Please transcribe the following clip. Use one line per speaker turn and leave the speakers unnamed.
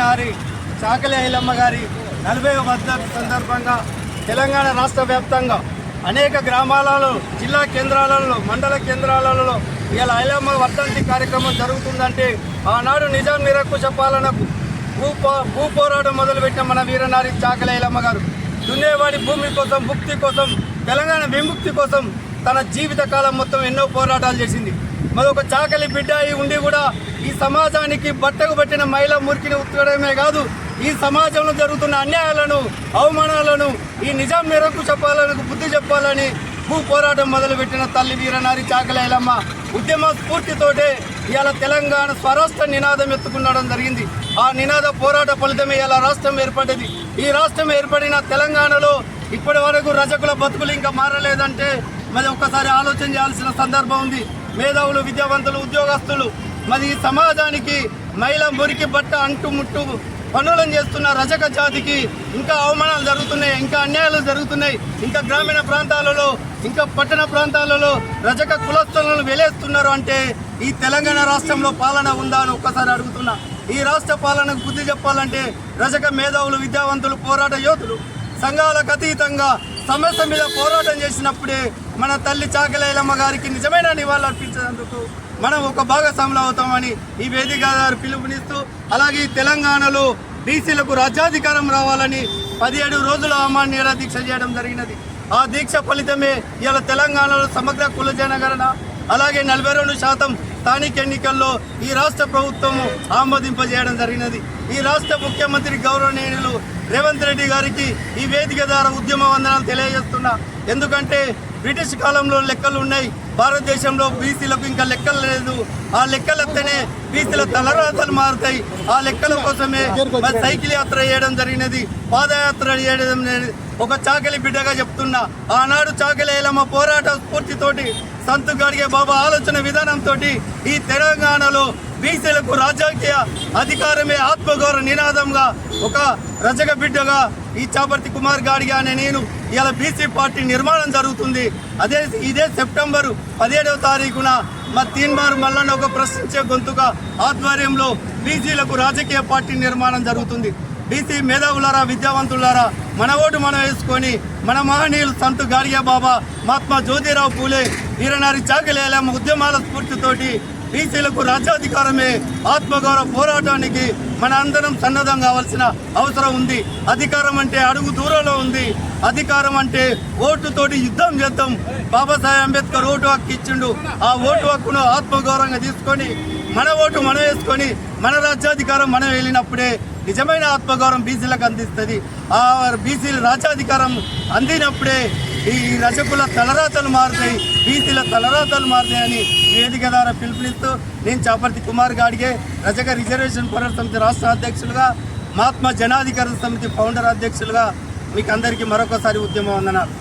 నారి చాకలి ఐలమ్మ గారి నలభై వర్ధంతి సందర్భంగా తెలంగాణ రాష్ట్ర వ్యాప్తంగా అనేక గ్రామాలలో జిల్లా కేంద్రాలలో మండల కేంద్రాలలో ఇలా ఐలమ్మ వర్ధంతి కార్యక్రమం జరుగుతుందంటే ఆనాడు నిజాం నిరక్కుశ పాలనకు భూ భూ పోరాటం మొదలుపెట్టిన మన వీరనారి చాకలి ఐలమ్మ గారు. దున్నేవాడి భూమి కోసం ముక్తి కోసం తెలంగాణ విముక్తి కోసం తన జీవిత కాలం మొత్తం ఎన్నో పోరాటాలు చేసింది. మరొక చాకలి బిడ్డ అయి ఉండి కూడా ఈ సమాజానికి బట్టకు పట్టిన మహిళ మురికిని ఉత్తడమే కాదు ఈ సమాజంలో జరుగుతున్న అన్యాయాలను అవమానాలను ఈ నిజాం మేరకు చెప్పాలని బుద్ధి చెప్పాలని భూ పోరాటం మొదలుపెట్టిన తల్లి వీరనారి చాకలేలమ్మ ఉద్యమ స్ఫూర్తితోటే ఇవాళ తెలంగాణ స్వరాష్ట్ర నినాదం ఎత్తుకున్నడం జరిగింది. ఆ నినాద పోరాట ఫలితమే ఇలా రాష్ట్రం ఏర్పడింది. ఈ రాష్ట్రం ఏర్పడిన తెలంగాణలో ఇప్పటి వరకు రజకుల బతుకులు ఇంకా మారలేదంటే మరి ఒక్కసారి ఆలోచన చేయాల్సిన సందర్భం ఉంది. మేధావులు విద్యావంతులు ఉద్యోగస్తులు మరి ఈ సమాజానికి మహిళ మురికి బట్ట అంటుముట్టు పనులను చేస్తున్న రజక జాతికి ఇంకా అవమానాలు జరుగుతున్నాయి ఇంకా అన్యాయాలు జరుగుతున్నాయి. ఇంకా గ్రామీణ ప్రాంతాలలో ఇంకా పట్టణ ప్రాంతాలలో రజక కులస్తులను వెలేస్తున్నారు అంటే ఈ తెలంగాణ రాష్ట్రంలో పాలన ఉందా అని ఒక్కసారి అడుగుతున్నా. ఈ రాష్ట్ర పాలనకు బుద్ధి చెప్పాలంటే రజక మేధావులు విద్యావంతులు పోరాట యోధులు సంఘాలకు అతీతంగా సమస్య మీద పోరాటం చేసినప్పుడే మన తల్లి చాకలేలమ్మ గారికి నిజమైన నివాళులు అర్పించినందుకు మనం ఒక భాగస్వాములు అవుతామని ఈ వేదిక గారు పిలుపునిస్తూ అలాగే తెలంగాణలో బీసీలకు రాజ్యాధికారం రావాలని పదిహేడు రోజుల అమాన్యర దీక్ష చేయడం జరిగినది. ఆ దీక్ష ఫలితమే ఇలా తెలంగాణలో సమగ్ర కుల జనగణన అలాగే నలభై రెండు శాతం స్థానిక ఎన్నికల్లో ఈ రాష్ట్ర ప్రభుత్వం ఆమోదింపజేయడం జరిగినది. ఈ రాష్ట్ర ముఖ్యమంత్రి గౌరవనీయులు రేవంత్ రెడ్డి గారికి ఈ వేదిక ద్వారా ఉద్యమ వందనాలు తెలియజేస్తున్నా. ఎందుకంటే బ్రిటిష్ కాలంలో లెక్కలు ఉన్నాయి. భారతదేశంలో బీసీలకు ఇంకా లెక్కలు లేదు. ఆ లెక్కలతోనే బీసీల తలరాతలు మారుతాయి. ఆ లెక్కల కోసమే సైకిల్ యాత్ర చేయడం జరిగినది. పాదయాత్ర చేయడం ఒక చాకలి బిడ్డగా చెప్తున్నా ఆనాడు చాకలి ఏలమ్మ పోరాట స్ఫూర్తితోటి సంతు గడిగే బాబా ఆలోచన విధానంతో ఈ తెలంగాణలో బీసీలకు రాజకీయ అధికారమే ఆత్మగౌరవ నినాదంగా ఒక రజక బిడ్డగా ఈ చాపర్తి కుమార్ గాడిగా అనే నేను ఇలా బీసీ పార్టీ నిర్మాణం జరుగుతుంది. అదే ఇదే సెప్టెంబరు పదిహేడవ తారీఖున మా తీన్మారు మల్లన్న ఒక ప్రశ్నించే గొంతుగా ఆధ్వర్యంలో బీసీలకు రాజకీయ పార్టీ నిర్మాణం జరుగుతుంది. బీసీ మేధావులారా విద్యావంతులారా మన ఓటు మనం వేసుకొని మన మహనీయులు సంతు గాడియా బాబా మహాత్మా జ్యోతిరావు పూలే వీరనారి చాకలేలమ్మ ఉద్యమాల స్ఫూర్తితోటి బీసీలకు రాజ్యాధికారమే ఆత్మగౌరవ పోరాటానికి మన అందరం సన్నద్ధం కావాల్సిన అవసరం ఉంది. అధికారం అంటే అడుగు దూరంలో ఉంది. అధికారం అంటే ఓటుతోటి యుద్ధం చేద్దాం. బాబాసాహెబ్ అంబేద్కర్ ఓటు హక్కు ఇచ్చిండు. ఆ ఓటు హక్కును ఆత్మగౌరవంగా తీసుకొని మన ఓటు మనం వేసుకొని మన రాజ్యాధికారం మనం వెళ్ళినప్పుడే నిజమైన ఆత్మగౌరవం బీసీలకు అందిస్తుంది. ఆ బీసీల రాజ్యాధికారం అందినప్పుడే ఈ రజకుల తలరాతలు మారుతాయి బీసీల తలరాతలు మారుతాయని వేదిక ద్వారా పిలుపునిస్తూ నేను చాపర్తి కుమార్ గాడిగే రజక రిజర్వేషన్ పోరాట సమితి రాష్ట్ర అధ్యక్షులుగా మహాత్మా జనాధికార సమితి ఫౌండర్ అధ్యక్షులుగా మీకు అందరికీ మరొకసారి ఉద్యమం వందనాలు.